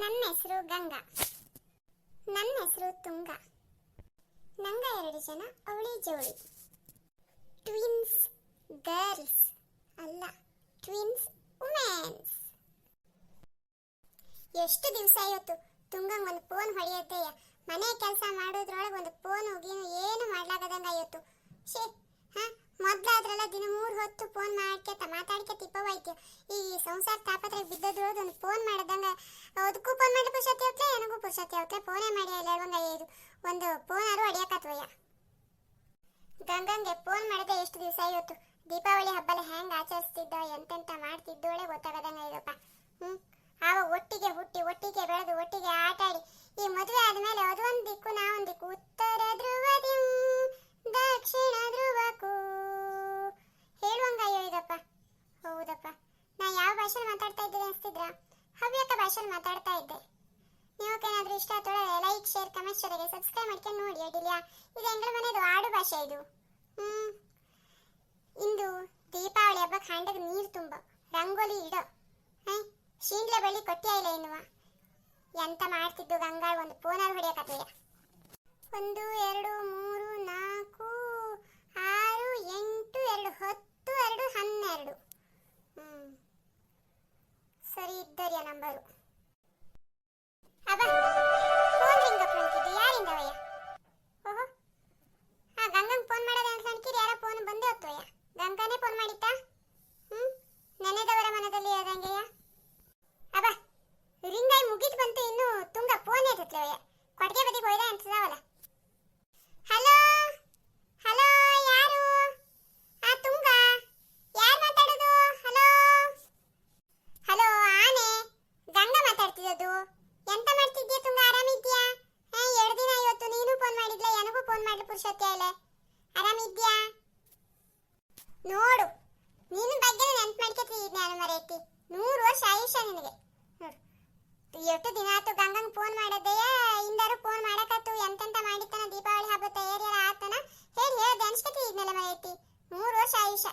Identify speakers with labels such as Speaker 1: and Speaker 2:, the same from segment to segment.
Speaker 1: ನನ್ನ ಹೆಸರು ಗಂಗಾ. ನನ್ನ ಹೆಸರು ತುಂಗ. ನಂಗ ಎರಡು ಜನ ಅವಳಿ ಜೋಳಿ. ಟ್ವಿನ್ಸ್ ಗರ್ಲ್ಸ್ ಅಲ್ಲ ಟ್ವಿನ್ಸ್ ವುಮೆನ್ಸ್ ಎಷ್ಟು ದಿವಸ ಇವತ್ತು ತುಂಗಂಗ್ ಒಂದು ಫೋನ್ ಹೊಡೆಯುತ್ತೆ. ಮನೆ ಕೆಲಸ ಮಾಡೋದ್ರೊಳಗೆ ಒಂದು ಫೋನ್ ಹೋಗಿ ಏನು ಮಾಡ್ಲಾಗದಂಗ ಇವತ್ತು ಶೇ ಹಾ ಮೊದ್ಲಾದ್ರೆಲ್ಲ ದಿನ ಮೂರು ಹೊತ್ತು ಫೋನ್ ಮಾಡ್ಕೊತ ಮಾತಾಡ್ಕೆ ತಿಪ್ಪವಾಯ್ತು ಈ ಸಂಸಾರ ತಾಪತ್ರೆ ಬಿದ್ದದ್ರೋದು ಒಂದು ಫೋನ್ ಮಾಡದಂಗ ಅದಕ್ಕೂ ಫೋನ್ ಮಾಡಿ ಪುರ್ಸತಿ ಹೊತ್ಲೆ ನನಗೂ ಪುರ್ಸತಿ ಹೊತ್ಲೆ ಫೋನೇ ಮಾಡಿ ಎಲ್ಲವಂಗ ಇದು. ಒಂದು ಫೋನಾರು ಹೊಡಿಯಕತ್ವಯ್ಯ ಗಂಗಂಗೆ ಫೋನ್ ಮಾಡದೆ ಎಷ್ಟು ದಿವಸ ಇವತ್ತು ದೀಪಾವಳಿ ಹಬ್ಬಲ ಹೆಂಗ್ ಆಚರಿಸ್ತಿದ್ದ, ಎಂತೆಂತ ಮಾಡ್ತಿದ್ದೋಳೆ ಗೊತ್ತಾಗದಂಗ ಇದಪ್ಪ ಹ್ಞೂ ಆವ ಒಟ್ಟಿಗೆ ಹುಟ್ಟಿ, ಒಟ್ಟಿಗೆ ಬೆಳೆದು, ಒಟ್ಟಿಗೆ ಆಟ ಆಡಿ ಈ ಮದುವೆ ಆದಮೇಲೆ ಅದೊಂದು ದಿಕ್ಕು ನಾವೊಂದ್ ದಿಕ್ಕು. ಉತ್ತರ ಧ್ರುವದಿ ದಕ್ಷಿಣ ಧ್ರುವಕ್ಕೂ ಹೇಳುವಂಗ ಅಯ್ಯೋ ಇದಪ್ಪ ಹೌದಪ್ಪ ನಾ ಯಾವ ಭಾಷೆಲಿ ಅನ್ಸ್ತಿದ್ರ ಹವ್ಯಕ ಭಾಷೆಯಲ್ಲಿ ಮಾತಾಡ್ತಾ ಇದ್ದೆ. ನೀವಕ್ಕೇನಾದ್ರೂ ಇಷ್ಟ ಆತೊಳೆ ಲೈಕ್ ಶೇರ್ ಕಮೆಂಟ್ ಜೊತೆಗೆ ಸಬ್ಸ್ಕ್ರೈಬ್ ಮಾಡ್ಕೊಂಡು ನೋಡಿ ಅಡಿಲ್ಯಾ ಇದು ಎಂಗಳ ಮನೆದು ಆಡು ಭಾಷೆ ಇದು. ಹ್ಮ್. ಇಂದು ದೀಪಾವಳಿ ಹಬ್ಬಕ್ಕೆ ಹಂಡಗೆ ನೀರು ತುಂಬ. ರಂಗೋಲಿ ಇಡೋ. ಹೈ ಶೀಂಡ್ಲೆ ಬಳಿ ಕೊಟ್ಟಿಯ ಇಲ್ಲ ಎನ್ನುವ? ಎಂತ ಮಾಡ್ತಿದ್ದು ಗಂಗಾಳ್ ಒಂದು ಫೋನಲ್ಲಿ ಹೊಡೆಯಕತ್ವೆಯ ಒಂದು, ಎರಡು, ಮೂರು, ನಾಲ್ಕು, ಆರು, ಎಂಟು, ಎರಡು, ಹತ್ತು, ಎರಡು, ಹನ್ನೆರಡು. ಹ್ಮ್. ಸರಿ ಇದ್ದರಿಯ ನಂಬರು. ನಿನಗೆ. ಎಷ್ಟು ದಿನ ಆಯ್ತು ಗಂಗಂಗ್ ಫೋನ್ ಮಾಡದೆಯ ಇಂದಾರು ಫೋನ್ ಮಾಡಕತ್ತು, ಎಂತೆಂತ ಮಾಡಿತ್ತನ ದೀಪಾವಳಿ ಹಬ್ಬ ತಯಾರಿ ಎಲ್ಲ ಆತನ? ಹೇಳಿ, ಹೇಳ್ದೆ ಅನ್ಸ್ಕತಿ ಇದ್ನೆಲ್ಲ ಮರೈತಿ ಮೂರು ವರ್ಷ ಆಯುಷ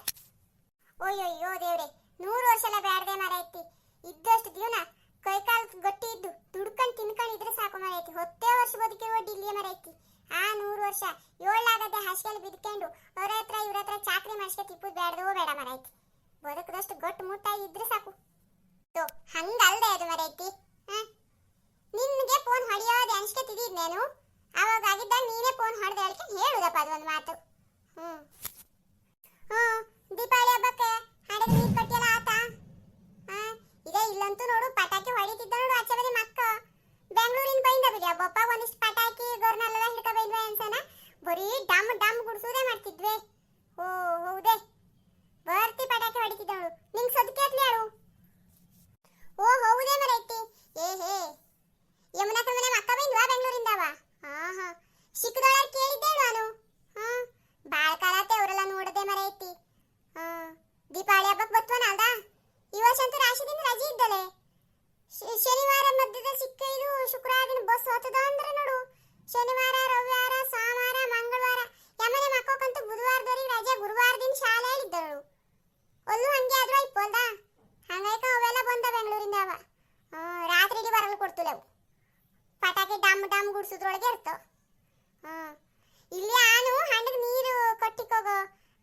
Speaker 1: ಓಯ್ಯೋ ದೇವ್ರೆ, ನೂರು ವರ್ಷ ಎಲ್ಲ ಬ್ಯಾಡ್ದೆ ಮರೈತಿ ಇದ್ದಷ್ಟು ಜೀವನ ಕೈಕಾಲ್ ಗಟ್ಟಿ ಇದ್ದು ದುಡ್ಕೊಂಡು ತಿನ್ಕೊಂಡು ಇದ್ರೆ ಸಾಕು ಮರೈತಿ ಹೊತ್ತೇ ವರ್ಷ ಬದುಕಿರುವ ಡಿಲ್ಲಿ ಮರೈತಿ ಆ ನೂರು ವರ್ಷ ಏಳಾಗದೆ ಹಸಿಯಲ್ಲಿ ಬಿದ್ಕೊಂಡು ಅವ್ರ ಹತ್ರ, ಇವ್ರ ಹತ್ರ ಚಾಕ್ರಿ ಮಾಡಿಸ್ಕೆ ತಿಪ್ಪು ಬ್ಯಾಡ್ದೋ ಬೇಡ ಮರೈತಿ ಬದುಕದಷ್ಟು ಗಟ್ಟು ಮುಟ್ಟಾಗಿ ಇದ್ರೆ ಸಾಕು. ತೋ ಹಂಗಲ್ದೆ ಅದು ಮರೈತಿ? ನಿನ್ಗೆ ಫೋನ್ ಹೊಡೆಯೋದು ಅನ್ಸ್ಕೊತಿದ್ದೀದ್ ನಾನು? ಅವಾಗ ಆಗಿದ್ದಾಗ ನೀನೇ ಫೋನ್ ಹೊಡೆದ ಹೇಳ್ಕೆ ಹೇಳುದಪ್ಪ ಅದೊಂದು ಮಾತು. ಹ್ಮ್. ಹ್ಞೂ ದೀಪಾವಳಿ ಹಬ್ಬಕ್ಕೆ ಹಡಗ ನೀರ್ ಕಟ್ಟಿಯಲ್ಲ ಆತ? ಹಾಂ ಇದೆ ಇಲ್ಲಂತೂ ನೋಡು, ಪಟಾಕಿ ಹೊಡಿತಿದ್ದ ನೋಡು ಆಚೆ ಬರೀ ಮಕ್ಕ. ಬೆಂಗಳೂರಿನ ಬೈಂದ ಬಿಡಿ ಒಬ್ಬಪ್ಪ ಒಂದಿಷ್ಟು ಪಟಾಕಿ, ಗೊರ್ನಲ್ಲೆಲ್ಲ ಹಿಡ್ಕ ಬೈದ್ವೆ ಅನ್ಸನ? ಬರೀ ಡಮ್ ಡಮ್ ಗುಡಿಸೋದೇ ಮಾಡ್ತಿದ್ವೆ. ಓ, ಹೌದೇ. ಬರ್ತಿ ಪಟಾಕಿ ಹೊಡಿತಿದ್ದ ನೋಡು ನಿಂಗ್ ಸದ್ಕೆ ಅತ್ಲಿ ಯಾರು ಓ ಹೌದೇ ಮರೈತಿ. ಏ ಹೇ. ಯಮುನಾ ಮನೆ ಮಕ್ಕ ಬೆಂಗಳೂರಿಂದ ಬೆಂಗಳೂರಿಂದವ? ಹಾ ಹಾ. ಸಿಕ್ಕದೊಳಗೆ ಕೇಳಿದ್ದೆ ನಾನು ಹಾ ಬಾಳ್ ಕಾಲತ್ತೆ ಅವರೆಲ್ಲ ನೋಡದೆ ಮರೈತಿ ಹಾ ದೀಪಾವಳಿ ಹಬ್ಬಕ್ಕೆ ಬತ್ವನ ಅಲ್ದ ಈ ವರ್ಷ ಅಂತೂ ರಾಶಿದಿಂದ ರಜೆ ಇದ್ದಲೆ ಶ- ಶನಿವಾರ ಮಧ್ಯದ ಸಿಕ್ಕ ಇದು ಶುಕ್ರವಾರ ದಿನ ಬಸ್ ಹೋತದ ಅಂದ್ರೆ ನೋಡು ಶನಿವಾರ ರವಿವಾರ ಸೋಮವಾರ ಮಂಗಳವಾರ ಯಮನೆ ಮಕ್ಕೋಕಂತೂ ಬುಧವಾರದವರೆಗೆ ರಜೆ ಗುರುವಾರ ದಿನ ಶಾಲೆ ಇದ್ದಳು ಒಲ್ಲು ಹಂಗೆ ಆದ್ರೂ ಇಪ್ಪಲ್ದ ಹಂಗಾಯ್ಕ ಅವೆಲ್ಲ ಬಂದ ಬೆಂಗಳೂರಿಂದ ಅವ ಹಾ, ರಾತ್ರಿ ಇಡೀ ಬರಲು ಕೊಡ್ತಿಲ್ಲ ಅವು ಪಟಾಕಿ ಡಮ್ ಡಮ್ ಇರ್ತಾವ ಹಾ ಇಲ್ಲಿ ಆನು ಹಣ್ಣಗೆ ನೀರು ಕೊಟ್ಟಿಕೋಗೋ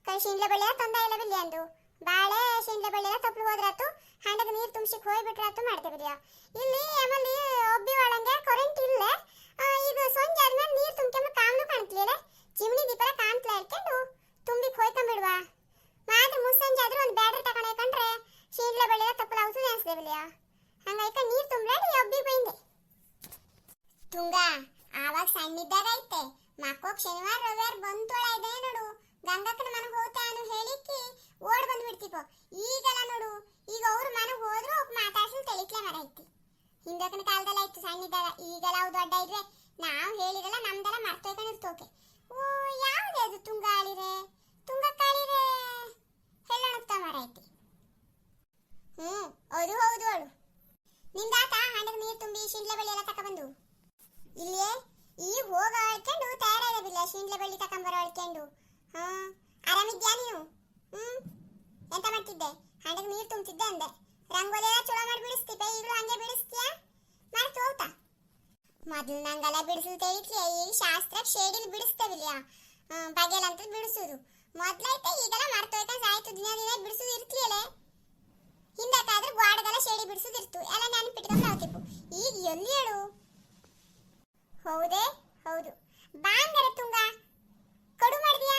Speaker 1: ಕೈ ಶಿಂಡ್ಲೆ ಬಳ್ಳಿಯ ತೊಂದ ಇಲ್ಲ ಬಿಲ್ಲಿ ಅಂದು ಬಾಳೆ ಶಿಂಡ್ಲೆ ಬಳ್ಳಿಯ ತಪ್ಪಲು ಹೋದ್ರಾತು, ಹಣ್ಣಗೆ ನೀರು ತುಂಬಿಸಿಕ್ ಹೋಗ್ಬಿಟ್ರಾತು ಮಾಡ್ತೇವ್ರಿಯ ಇಲ್ಲಿ ಆಮೇಲೆ ಒಬ್ಬಿ ಒಳಂಗೆ ಕರೆಂಟ್ ಇಲ್ಲ ಈಗ ಸಂಜೆ ಆದ್ಮೇಲೆ ನೀರು ತುಂಬ್ಕೊಂಬ ಕಾಮ್ನು ಕಾಣ್ತಿಲ್ಲ ಚಿಮಣಿ ದೀಪ ಕಾಣ್ತಲ ಇಟ್ಕೊಂಡು ತುಂಬಿಕ್ ಹೋಯ್ಕೊಂಬಿಡ್ವ ಮಾತ್ರ ಮುಸ್ಸಂಜೆ ಆದ್ರೂ ಒಂದು ಬ್ಯಾಟ್ರಿ ತಗೊಂಡು ಹಾಕೊಂಡ್ರೆ ಶಿಂಡ್ಲೆ ಬಳ್ಳಿಯ ತಪ್ಪಲು ಔಷಧಿ ಅನ್ಸ್ದೆ ಬಿಲ್ಲಿಯ ಹಂಗಾಯ್ಕ ನೀರು ತುಂಬಲಾಡಿ ಒಬ್ಬಿ ಬೈಂದೆ. ತುಂಗ ಆವಾಗ ಸಣ್ಣಿದ್ದಾಗ ಐತೆ. ಮಕ್ಕೋಕ್ ಶನಿವಾರ, ರವಿವಾರ ಬಂತೋಳ ಇದೆ ನೋಡು. ಗಂಗಕ್ಕನ ಮನೆಗೆ ಹೋಗ್ತಾ ಅನ್ನು ಹೇಳಿಕ್ಕಿ ಓಡ್ ಬಂದ್ಬಿಡ್ತಿಪೋ ಈಗೆಲ್ಲ ನೋಡು, ಈಗ ಅವ್ರ ಮನೆಗೆ ಹೋದ್ರು ಅವ್ರು ಮಾತಾಡ್ಸಿ ತೆಳಿಕ್ಲೆ ಮರ ಐತಿ. ಹಿಂದಕ್ಕನ ಕಾಲದಲ್ಲ ಆಯ್ತು ಸಣ್ಣಿದ್ದಾಗ ಈಗೆಲ್ಲ ಅವು ದೊಡ್ಡ ಇದ್ರೆ ನಾವು ಹೇಳಿರಲ್ಲ, ನಮ್ದೆಲ್ಲ ಮರ್ತೋಯ್ಕೊಂಡಿರ್ತೋಕೆ ಓ, ಯಾವ್ದು ಅದು ತುಂಗ ಆಳಿರೆ ತುಂಗ ಕಾಳಿರೆ ಹೇಳೋಣಕ್ತ ಮರ ಐತಿ. ಹ್ಮ್, ಅದು ಹೌದು ಅವಳು ನಿಂದಾತ ಹಂಡಕ್ಕೆ ನೀರು ತುಂಬಿ ಶಿಂಡ್ಲೆ ಬಳಿ ಎಲ್ಲ ತಕೊಬಂದು ಇಲ್ಲಿಯೇ? ಈ ಹೋಗ ಹೇಳ್ಕೊಂಡು ತಯಾರಾಗಿಲ್ಲ ಶೀಂಡ್ಲೆ ಬಳ್ಳಿ ತಕೊಂಬರೋ ಹೇಳ್ಕೊಂಡು ಹಾ, ಆರಾಮಿದ್ಯಾ ನೀವು ಹ್ಮ್, ಎಂತ ಮಾಡ್ತಿದ್ದೆ? ಹಣ್ಣಗೆ ನೀರು ತುಂಬ್ತಿದ್ದೆ ಅಂದೆ. ರಂಗೋಲಿ ಎಲ್ಲ ಚಲೋ ಮಾಡಿ ಬಿಡಿಸ್ತಿದ್ದೆ ಈಗಲೂ ಹಂಗೆ ಬಿಡಿಸ್ತೀಯಾ? ಮಾಡ್ತು ಹೋಗ್ತಾ. ಮೊದಲು ನಂಗೆಲ್ಲ ಬಿಡಿಸಲು ಇಟ್ಲಿಯ ಈ ಶಾಸ್ತ್ರ ಶೇಡಿಲ್ ಬಿಡಿಸ್ತೇವಿಲ್ಲ ಬಗೆಲ್ ಅಂತ ಬಿಡಿಸೋದು. ಮೊದ್ಲೈತೆ, ಈಗೆಲ್ಲ ಮರ್ತೋಯ್ತಾ ಸಾಯ್ತು, ದಿನ ದಿನ ಬಿಡಿಸೋದು ಇರ್ತಿಯಲ್ಲ ಹಿಂದಕ್ಕಾದ್ರೆ ಗ್ವಾಡಗೆಲ್ಲ ಶೇಡಿ ಬಿಡಿಸೋದು ಇರ್ತು ಎಲ್ಲ ನೆನಪಿಟ್ಕೊಂಡು ನಾವ್ತಿಪ್ಪು ಈಗ ಎಲ್ಲಿ ಹೇಳು? ಹೌದೇ? ಹೌದು. ಬಾಂಗರ ತುಂಗ. ಕಡು ಮಾಡಿದ್ಯಾ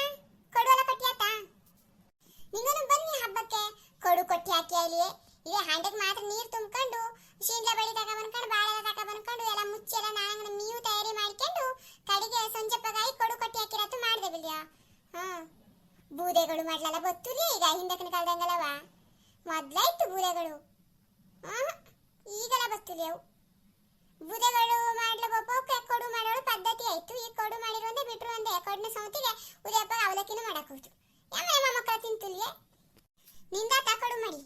Speaker 1: ಕಡು ಎಲ್ಲ ಕಟ್ಟಿಯಾತ ನಿಂಗನು ಬನ್ನಿ ಹಬ್ಬಕ್ಕೆ. ಕಡು ಕೊಟ್ಟಿ ಹಾಕಿ ಅಲ್ಲಿಯೇ ಇದೆ ಹಂಡೆಗೆ ಮಾತ್ರ ನೀರು ತುಂಬ್ಕೊಂಡು ಶೀಂಡ್ಲ ಬಳಿ ತಕ ಬಂದ್ಕೊಂಡು ಬಾಳೆಲ್ಲ ತಕ ಬಂದ್ಕೊಂಡು, ಎಲ್ಲ ಮುಚ್ಚಿ ಎಲ್ಲ ನಾಳೆ ಮೀವು ತಯಾರಿ ಮಾಡ್ಕೊಂಡು, ಕಡೆಗೆ ಪಗಾಯಿ ಕಡು ಕೊಟ್ಟಿ ಹಾಕಿರತ್ತು ಮಾಡ್ದೆ ಬಿಲ್ಯಾ ಹಾ. ಬೂದೆಗಳು ಮಾಡ್ಲಲ್ಲ ಗೊತ್ತಿಲ್ಲ ಈಗ ಹಿಂದಕ್ಕಿನ ಕಾಲದಂಗಲ್ಲವ? ಮೊದ್ಲಾಯ್ತು ಬೂರೆಗಳು ಹಾಂ ಈಗಲ್ಲ ಗೊತ್ತಿಲ್ಲ ಅವು. ಬುಧಗಳು ಮಾಡ್ಲಿಕ್ಕೆ ಕೊಡು ಮಾಡೋಳು ಪದ್ಧತಿ ಆಯ್ತು. ಈ ಕೊಡು ಮಾಡಿರೋ ಒಂದೇ ಬಿಟ್ರು ಒಂದೇ ಕೊಡ್ನ ಸೌತಿಗೆ ಉದಯಪ್ಪ ಅವಲಕ್ಕಿನ ಮಾಡಕ್ ಹೋಯ್ತು ಯಮ್ಮ ಮಕ್ಕಳ ತಿಂತುಲ್ಯೆ ನಿಂದ ಕೊಡು ಮಾಡಿ.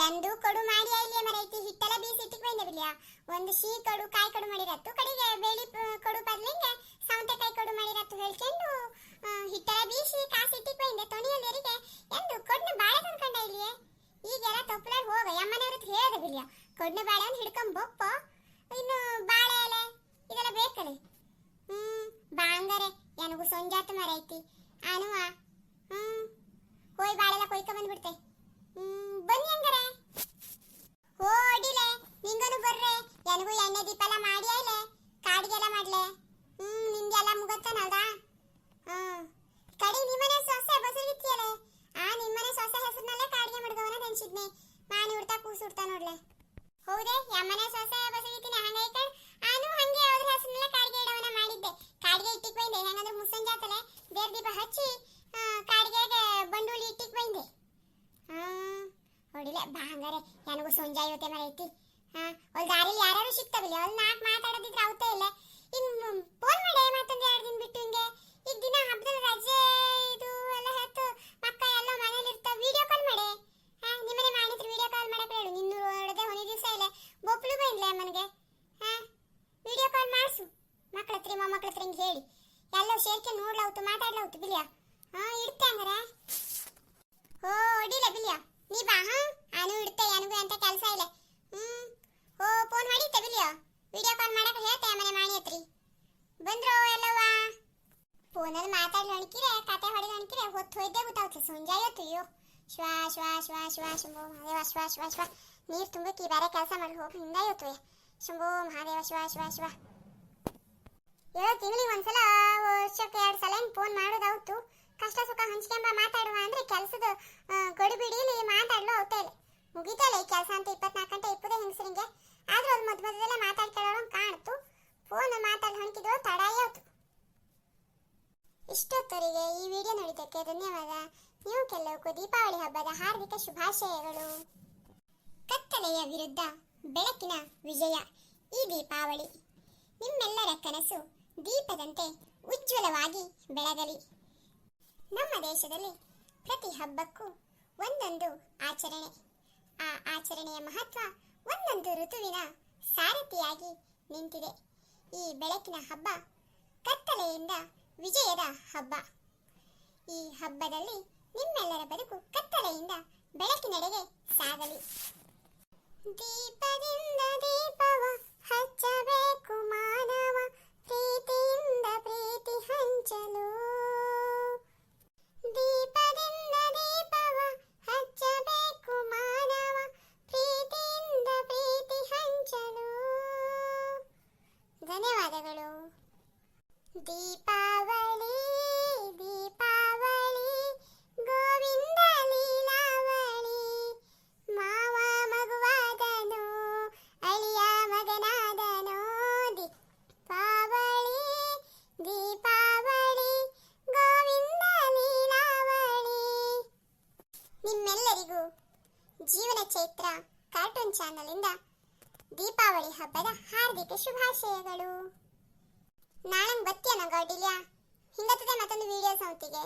Speaker 1: ಎಂದು ಕೊಡು ಮಾಡಿ ಇಲ್ಲಿ ಮರೈತಿ ಹಿಟ್ಟೆಲ್ಲ ಬೀಸಿ ಇಟ್ಟಿಗೆ ಬಂದೆ ಒಂದು ಶೀ ಕಡು, ಕಾಯಿ ಕಡು ಮಾಡಿರತ್ತು? ಕಡೆಗೆ ಬೇಳಿ ಪ- ಕಡು ಬದ್ಲಿಂಗೆ ಸೌತೆಕಾಯಿ ಕಡು ಮಾಡಿರತ್ತು ಹೇಳ್ಕೊಂಡು ಆ, ಹಿಟ್ಟೆಲ್ಲ ಬೀಸಿ ಕಾಸಿ ಇಟ್ಟಿಗೆ ಬಂದೆ ತೊಣಿಯಲ್ಲಿರಿಗೆ ಎಂದು ಕೊಡ್ನ ಬಾಳೆ ತಂದ್ಕೊಂಡ ಇಲ್ಲಿ ಈಗೆಲ್ಲ ತಪ್ಪಲಾಗ ಹೋಗ ಯಮ್ಮನವ್ರ ಹತ್ರ ಹೇಳ್ದೆ ಬಿಲ್ಯ ಕೊಡ್ನ ಬಾಳೆ ಒಂದು ಹಿಡ್ಕೊಂಡ್ ಬೊಪ್ಪ ಇನ್ನು ಬಾಳೆ ಎಲೆ ಇದೆಲ್ಲ ಬೇಕಲೆ ಹ್ಮ್ ಬಾಂಗರೆ ನನಗೂ ಸಂಜಾತ ಮರೈತಿ ಆನುವಾ ಹ್ಮ್. ಹೋಯ್ ಬಾಳೆಲ್ಲ ಕೊಯ್ಕ ಬಂದ್ಬಿಡ್ತೆ. ಹ್ಮ್, ಬನ್ನಿ ಹಂಗಾರೆ. ಹೋ ಅಡಿಲೆ ನಿಂಗನು ಬರ್ರೆ. ನನಗೂ ಎಣ್ಣೆ ದೀಪ ಎಲ್ಲ ಮಾಡಿ ಆಯ್ಲೆ. ಕಾಡಿಗೆಲ್ಲ ಮಾಡ್ಲೆ. ಹ್ಮ್ ನಿಂಗೆಲ್ಲ ಮುಗತ್ತನಲ್ದಾ? ಹ್ಮ್. ಕಡಿ, ನಿಮ್ಮನೆ ಸೊಸೆ ಬಸರಿಗಿತ್ತಿಯಲೆ ಆ ನಿಮ್ಮನೆ ಸೊಸೆ ಹೆಸರಿನಲ್ಲೇ ಕಾಡಿಗೆ ಮಡ್ಗವನ ನೆನ್ಸಿದ್ನೆ ಮಾನಿ ಉಡ್ತಾ ಕೂಸು ಉಡ್ತಾ ನೋಡ್ಲೆ ಹೌದೇ ಯಮ್ಮನೆ ಸೊಸೆ ಬಸಗಿತೀನಿ ಹಂಗೈಕಂಡ್ ಆನು ಹಂಗೆ ಅವ್ರ ಹೆಸರಿನಲ್ಲೇ ಕಾಡಿಗೆ ಇಡವನ ಮಾಡಿದ್ದೆ ಕಾಡಿಗೆ ಇಟ್ಟಿಕ್ ಬಂದೆ ಹೆಂಗಂದ್ರೆ ಮುಸ್ಸಂಜಾತಲೆ ಬೇರ್ ದೀಪ ಹಚ್ಚಿ ಆ, ಕಾಡಿಗೆಗೆ ಬಂಡುಳ್ಳಿ ಇಟ್ಟಿಕ್ ಬಂದೆ ಹಾ ಹೊಡಿಲೆ ಬಾಂಗರೆ ನನಗೂ ಸಂಜೆ ಇವತ್ತೆ ಮರೈತಿ ಹಾ ಒಲ್ ದಾರಿಲಿ ಯಾರು ಸಿಗ್ತಾವಿಲ್ಲ ಅಲ್ಲಿ ನಾಲ್ಕು ಮಾತಾಡೋದಿದ್ರೆ ಅವತ್ತೇ ಇಲ್ಲ. ಇನ್ನು ಫೋನ್ ಮಾಡಿ ಮತ್ತೊಂದು ಎರಡು ದಿನ ಬಿಟ್ಟು ಹಿಂಗೆ? ಈಗ ದಿನ ಹಬ್ಬದಲ್ಲಿ ರಜೆ ಇದು ಎಲ್ಲ ಹೊತ್ತು ಮಕ್ಕ ಎಲ್ಲ ಮನೇಲಿ ಇರ್ತಾವ. ವಿಡಿಯೋ ಕಾಲ್ ಮಾಡಿ. ಹಾ ನಿಮ್ಮನೆ ಮಾಡಿದ್ರೆ ವಿಡಿಯೋ ಕಾಲ್ ಮಾಡಕ್ಕೆ ಹೇಳು. ನಿನ್ನೂ ನೋಡದೆ ಹೊನೆ ದಿವಸ ಇಲ್ಲ. ಬೊಪ್ಲು ಬಂದಿಲ್ಲ ಅಮ್ಮನಿಗೆ. ಹಾ ವಿಡಿಯೋ ಕಾಲ್ ಮಾಡಿಸು. ಮಕ್ಕಳ ಹತ್ರ ಮೊಮ್ಮಕ್ಕಳ ಹತ್ರ ಹಿಂಗೆ ಹೇಳಿ. ಎಲ್ಲೋ ಸೇರ್ಕೆ ನೋಡ್ಲಾವ್ತು ಮಾತಾಡ್ಲಾವ್ತು ಬಿಲಿಯಾ? ಹಾ ಇಡ್ತೆ ಹಂಗಾರೆ. ಓ ಅಡಿಲ್ಲ ಬಿಲಿಯಾ? ನೀ ಬಾ, ಹಾ? ನಾನು ಇಡ್ತೆ ನನಗೂ ಅಂತ ಕೆಲಸ ಇಲ್ಲ. ಹ್ಮ್. ಓ ಫೋನ್ ಮಾಡಿ ಬಿಲಿಯ ವಿಡಿಯೋ ಕಾಲ್ ಮಾಡಕ್ಕೆ ಹೇಳ್ತೆ ಮನೆ ಮಾಡಿ ಹತ್ರಿ ಬಂದ್ರೋ ಎಲ್ಲವ್ವ? ಫೋನಲ್ಲಿ ಮಾತಾಡ್ಲಣಿಕಿರೆ ಕತೆ ಹೊಡೆದಣಿಕಿರೆ ಹೊತ್ತು ಹೋಯ್ದೆ ಗೊತ್ತಾಗುತ್ತೆ. ಸಂಜೆ ಇವತ್ತು ಅಯ್ಯೋ. ಶ್ವಾ ಶ್ವಾ ಶ್ವಾ ಶ್ವಾ, ಶಂಭೋ ಮಹಾದೇವ, ಶ್ವಾ ಶ್ವಾ ಶ್ವಾ. ನೀರು ತುಂಬಕ್ಕೆ ಬೇರೆ ಕೆಲಸ ಮಾಡಿ ಹೋಗಿ, ಹಿಂದೆ ಇವತ್ತು ಶಂಭೋ ಮಹಾದೇವ, ಶ್ವಾ ಶ್ವಾ ಶ್ವಾ. ಏಳು ತಿಂಗಳಿಗೆ ಒಂದ್ಸಲ, ವರ್ಷಕ್ಕೆ ಎರಡು ಸಲ ಫೋನ್ ಮಾಡೋದಾವ್ತು ಕಷ್ಟ ಸುಖ ಹಂಚ್ಕೊಂಬ ಮಾತಾಡುವ ಅಂದ್ರೆ ಕೆಲಸದ ಗಡಿಬಿಡಿಲಿ ಮಾತಾಡಲು ಅವತ್ತೇ ಇಲ್ಲ ಮುಗಿತಲ್ಲ ಈ ಕೆಲಸ ಅಂತ ಇಪ್ಪತ್ನಾಲ್ಕು ಗಂಟೆ ಇಪ್ಪದೇ ಹೆಂಗಸರಿಗೆ? ಆದ್ರೂ ಅದು ಮಧ್ಯ ಮಧ್ಯದಲ್ಲೇ ಮಾತಾಡ್ಕೊಳ್ಳೋಣ ಕಾಣ್ತು. ಫೋನ್ ಮಾತಾಡಿ ಹಣ್ಕಿದ್ರು ತಡ ಆಯ್ತು ಇಷ್ಟೊತ್ತವರಿಗೆ ಈ ವಿಡಿಯೋ ನೋಡಿದ್ದಕ್ಕೆ ಧನ್ಯವಾದ. ನೀವು ಕೆಲವಕ್ಕೂ ದೀಪಾವಳಿ ಹಬ್ಬದ ಹಾರ್ದಿಕ ಶುಭಾಶಯಗಳು. ಕತ್ತಲೆಯ ವಿರುದ್ಧ ಬೆಳಕಿನ ವಿಜಯ ಈ ದೀಪಾವಳಿ. ನಿಮ್ಮೆಲ್ಲರ ಕನಸು ದೀಪದಂತೆ ಉಜ್ವಲವಾಗಿ ಬೆಳಗಲಿ. ನಮ್ಮ ದೇಶದಲ್ಲಿ ಪ್ರತಿ ಹಬ್ಬಕ್ಕೂ ಒಂದೊಂದು ಆಚರಣೆ. ಆ ಆಚರಣೆಯ ಮಹತ್ವ ಒಂದೊಂದು ಋತುವಿನ ಸಾರಥಿಯಾಗಿ ನಿಂತಿದೆ. ಈ ಬೆಳಕಿನ ಹಬ್ಬ ಕತ್ತಲೆಯಿಂದ ವಿಜಯದ ಹಬ್ಬ. ಈ ಹಬ್ಬದಲ್ಲಿ ನಿಮ್ಮೆಲ್ಲರ ಬದುಕು ಕತ್ತಲೆಯಿಂದ ಬೆಳಕಿನೆಡೆಗೆ ಸಾಗಲಿ. ದೀಪದಿಂದ ದೀಪವ ದೀಪಾವಳಿ ದೀಪಾವಳಿ, ಗೋವಿಂದ ಲೀಲಾವಳಿ. ಮಾವ ಮಗುವಾದನು, ಅಳಿಯ ಮಗನಾದನು. ದೀಪಾವಳಿ ದೀಪಾವಳಿ, ಗೋವಿಂದ ಲೀಲಾವಳಿ. ನಿಮ್ಮೆಲ್ಲರಿಗೂ ಜೀವನ ಚೈತ್ರ ಕಾರ್ಟೂನ್ ಚಾನಲಿಂದ ದೀಪಾವಳಿ ಹಬ್ಬದ ಹಾರ್ದಿಕ ಶುಭಾಶಯಗಳು. ನಾಳೆ ಬತ್ತಿಯನ ಅಡ್ಡಿಲ್ಯಾ ಹಿಂಗತ್ತದೆ ಮತ್ತೊಂದು ವಿಡಿಯೋ ಸೌತಿಗೆ.